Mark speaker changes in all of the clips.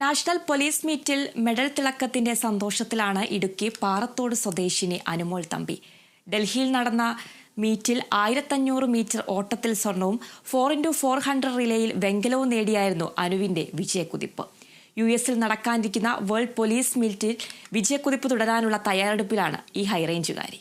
Speaker 1: National police മീറ്റിൽ medal തിളക്കത്തിന്റെ സന്തോഷത്തിലാണ് ഇടുക്കി പാറത്തോട് സ്വദേശിനി അനുമോൾ തമ്പി. ഡൽഹിയിൽ നടന്ന മീറ്റിൽ ആയിരത്തഞ്ഞൂറ് മീറ്റർ ഓട്ടത്തിൽ സ്വർണവും ഫോർ ഇന്റു ഫോർ ഹൺഡ്രഡ് റിലേയിൽ വെങ്കലവും നേടിയായിരുന്നു അനുവിന്റെ വിജയക്കുതിപ്പ്. യു എസിൽ നടക്കാനിരിക്കുന്ന വേൾഡ് പോലീസ് മീറ്റിൽ വിജയക്കുതിപ്പ് തുടരാനുള്ള തയ്യാറെടുപ്പിലാണ് ഈ ഹൈറേഞ്ചുകാരി.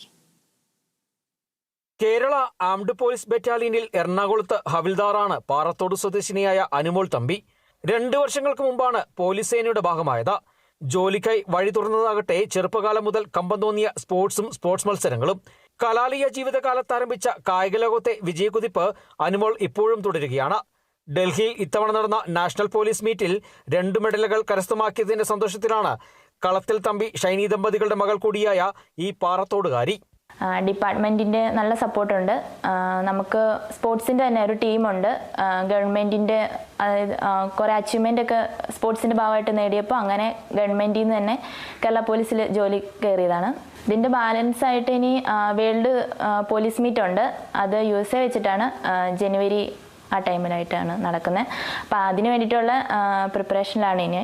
Speaker 2: കേരള ആംഡ് പോലീസ് ബറ്റാലിയനിൽ എറണാകുളത്ത് ഹവിൽദാറാണ് പാറത്തോട് സ്വദേശിനിയായ അനുമോൾ തമ്പി. രണ്ട് വർഷങ്ങൾക്ക് മുമ്പാണ് പോലീസ് സേനയുടെ ഭാഗമായത്. ജോലിക്കായി വഴി തുറന്നതാകട്ടെ ചെറുപ്പകാലം മുതൽ കമ്പം തോന്നിയ സ്പോർട്സും സ്പോർട്സ് മത്സരങ്ങളും. കലാലയ ജീവിതകാലത്ത് ആരംഭിച്ച കായിക ലോകത്തെ വിജയക്കുതിപ്പ് അനുമോൾ ഇപ്പോഴും തുടരുകയാണ്. ഡൽഹിയിൽ ഇത്തവണ നടന്ന നാഷണൽ പോലീസ് മീറ്റിൽ രണ്ട് മെഡലുകൾ കരസ്ഥമാക്കിയതിന്റെ സന്തോഷത്തിലാണ് കളത്തിൽ തമ്പി ഷൈനി ദമ്പതികളുടെ മകൾ കൂടിയായ ഈ പാറത്തോടുകാരി.
Speaker 3: ഡിപ്പാർട്ട്മെന്റിന്റെ നല്ല സപ്പോർട്ടുണ്ട്. നമുക്ക് സ്പോർട്സിന്റെ തന്നെ ഒരു ടീമുണ്ട്. ഗവൺമെന്റിന്റെ അതായത് കുറേ അച്ചീവ്മെന്റ് ഒക്കെ സ്പോർട്സിന്റെ ഭാഗമായിട്ട് നേടിയപ്പോൾ അങ്ങനെ ഗവൺമെന്റിൽ നിന്ന് തന്നെ കേരള പോലീസിൽ ജോലി കയറിയതാണ്. ഇതിന്റെ ബാലൻസ് ആയിട്ട് ഇനി വേൾഡ് പോലീസ് മീറ്റ് ഉണ്ട്. അത് യു എസ് എ വെച്ചിട്ടാണ് ജനുവരി ആ ടൈമിലായിട്ടാണ് നടക്കുന്നത് അപ്പോൾ അതിന് വേണ്ടിയിട്ടുള്ള പ്രിപ്പറേഷനിലാണ് ഇനി.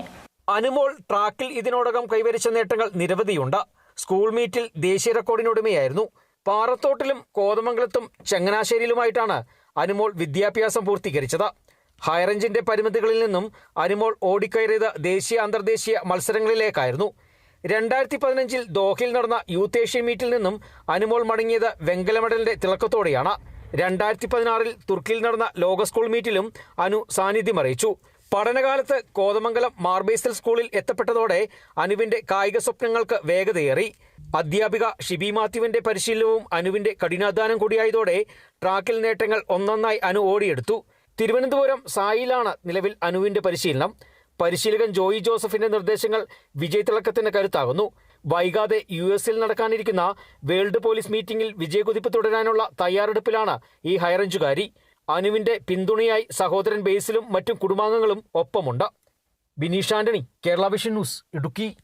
Speaker 2: അനുമോൾ ട്രാക്കിൽ ഇതിനോടകം കൈവരിച്ച നേട്ടങ്ങൾ നിരവധിയുണ്ട്. സ്കൂൾ മീറ്റിൽ ദേശീയ റെക്കോർഡിനുടമയായിരുന്നു. പാറത്തോട്ടിലും കോതമംഗലത്തും ചങ്ങനാശ്ശേരിയിലുമായിട്ടാണ് അനുമോൾ വിദ്യാഭ്യാസം പൂർത്തീകരിച്ചത്. ഹൈറേഞ്ചിന്റെ പരിമിതികളിൽ നിന്നും അനുമോൾ ഓടിക്കയറിയത് ദേശീയ അന്തർദേശീയ മത്സരങ്ങളിലേക്കായിരുന്നു. രണ്ടായിരത്തി പതിനഞ്ചിൽ ദോഹയിൽ നടന്ന യൂത്ത് ഏഷ്യൻ മീറ്റിൽ നിന്നും അനുമോൾ മടങ്ങിയത് വെങ്കല മെഡലിന്റെ തിളക്കത്തോടെയാണ്. രണ്ടായിരത്തി പതിനാറിൽ തുർക്കിയിൽ നടന്ന ലോക സ്കൂൾ മീറ്റിലും അനു സാന്നിധ്യം അറിയിച്ചു പഠനകാലത്ത് കോതമംഗലം മാർബേസൽ സ്കൂളിൽ എത്തപ്പെട്ടതോടെ അനുവിന്റെ കായിക സ്വപ്നങ്ങൾക്ക് വേഗതയേറി. അധ്യാപിക ഷിബി മാത്യുവിന്റെ പരിശീലനവും അനുവിന്റെ കഠിനാധ്വാനം കൂടിയായതോടെ ട്രാക്കിൽ നേട്ടങ്ങൾ ഒന്നൊന്നായി അനു ഓടിയെടുത്തു. തിരുവനന്തപുരം സായിലാണ് നിലവിൽ അനുവിന്റെ പരിശീലനം. പരിശീലകൻ ജോയി ജോസഫിന്റെ നിർദ്ദേശങ്ങൾ വിജയ് തിളക്കത്തിന് കരുത്താകുന്നു. വൈകാതെ യു എസിൽ നടക്കാനിരിക്കുന്ന വേൾഡ് പോലീസ് മീറ്റിംഗിൽ വിജയകുതിപ്പ് തുടരാനുള്ള തയ്യാറെടുപ്പിലാണ് ഈ ഹൈറേഞ്ചുകാരി. അനുവിന്റെ പിന്തുണയായി സഹോദരൻ ബേസിലും മറ്റും കുടുംബാംഗങ്ങളും ഒപ്പമുണ്ട്. Bineesh Antony Kerala vision news Idukki.